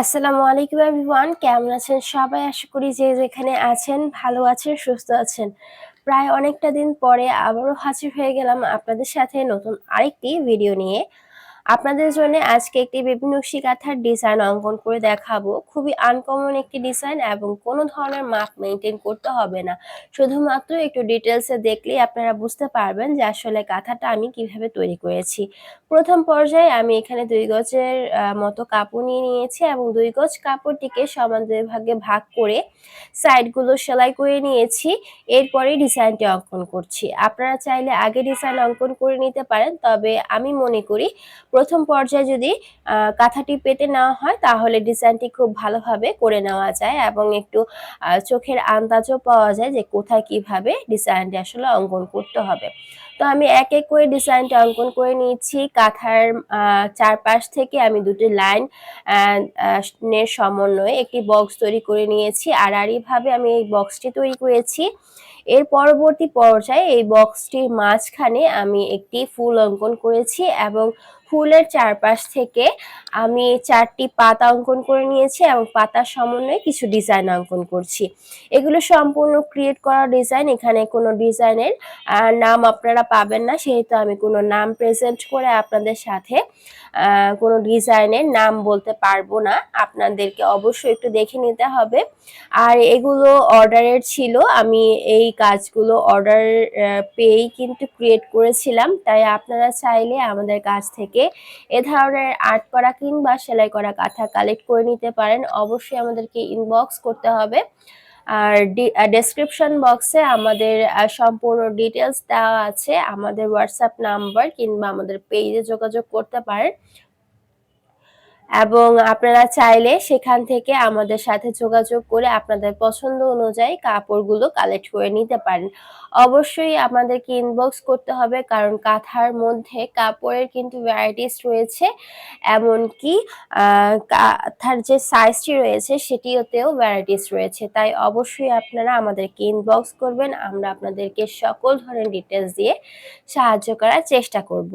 আসসালামু আলাইকুম এভরিওয়ান, কেমন আছেন সবাই? আশা করি যে যেখানে আছেন ভালো আছেন, সুস্থ আছেন। প্রায় অনেকটা দিন পরে আবারও হাজির হয়ে গেলাম আপনাদের সাথে নতুন আরেকটি ভিডিও নিয়ে। আপনাদের জন্য আজকে একটি নকশি কাঁথার ডিজাইন অঙ্কন করে দেখাবো। খুবই আনকমন একটি ডিজাইন এবং কোনো ধরনের মাপ মেনটেন করতে হবে না। শুধুমাত্র একটু ডিটেলসে দেখলেই আপনারা বুঝতে পারবেন যে আসলে কাঁথাটা আমি কীভাবে তৈরি করেছি। প্রথম পর্যায়ে আমি এখানে দুই গজের মতো কাপড় নিয়ে নিয়েছি এবং দুই গজ কাপড়টিকে সমান দুই ভাগে ভাগ করে সাইডগুলো সেলাই করে নিয়েছি। এরপরে ডিজাইনটি অঙ্কন করছি। আপনারা চাইলে আগে ডিজাইন অঙ্কন করে নিতে পারেন, তবে আমি মনে করি প্রথম পর্যায়ে যদি কাঁথাটি পেতে নেওয়া হয়, তাহলে ডিজাইনটি খুব ভালোভাবে করে নেওয়া যায় এবং একটু চোখের আন্দাজও পাওয়া যায় যে কোথায় কীভাবে ডিজাইনটি আসলে অঙ্কন করতে হবে। তো আমি এক এক করে ডিজাইনটা অঙ্কন করে নিয়েছি। কাঁথার চারপাশ থেকে আমি দুটি লাইন নের সমন্বয়ে একটি বক্স তৈরি করে নিয়েছি। আর আড়িভাবে আমি এই বক্সটি তৈরি করেছি। এর পরবর্তী পর্যায়ে এই বক্সটির মাঝখানে আমি একটি ফুল অঙ্কন করেছি এবং ফুলের চারপাশ থেকে আমি চারটি পাতা অঙ্কন করে নিয়েছি এবং পাতার সমন্বয়ে কিছু ডিজাইন অঙ্কন করছি। এগুলো সম্পূর্ণ ক্রিয়েট করা ডিজাইন এখানে কোনো ডিজাইনের নাম আপনারা পাবেন না। সেহেতু আমি কোনো নাম প্রেজেন্ট করে আপনাদের সাথে কোনো ডিজাইনের নাম বলতে পারব না। আপনাদেরকে অবশ্যই একটু দেখে নিতে হবে। আর এগুলো অর্ডারের ছিল। আমি এই কাজগুলো অর্ডার পেয়েই কিন্তু ক্রিয়েট করেছিলাম। তাই আপনারা চাইলে আমাদের কাছ থেকে এ ধরনের আর্ট করা কিংবা সেলাই করা কাঁথা কালেক্ট করে নিতে পারেন। অবশ্যই আমাদেরকে ইনবক্স করতে হবে। আর ডেসক্রিপশন বক্সে আমাদের সম্পূর্ণ ডিটেলস দেওয়া আছে। আমাদের হোয়াটসঅ্যাপ নাম্বার কিংবা আমাদের পেজে যোগাযোগ করতে পারেন। এবং আপনারা চাইলে সেখান থেকে আমাদের সাথে যোগাযোগ করে আপনাদের পছন্দ অনুযায়ী কাপড়গুলো কালেক্ট করে নিতে পারেন। অবশ্যই আমাদেরকে ইনবক্স করতে হবে, কারণ কাঁথার মধ্যে কাপড়ের কিন্তু ভ্যারাইটিস রয়েছে, এমনকি কাঁথার যে সাইজটি রয়েছে সেটিওতেও ভ্যারাইটিস রয়েছে। তাই অবশ্যই আপনারা আমাদেরকে ইনবক্স করবেন, আমরা আপনাদেরকে সকল ধরনের ডিটেলস দিয়ে সাহায্য করার চেষ্টা করব।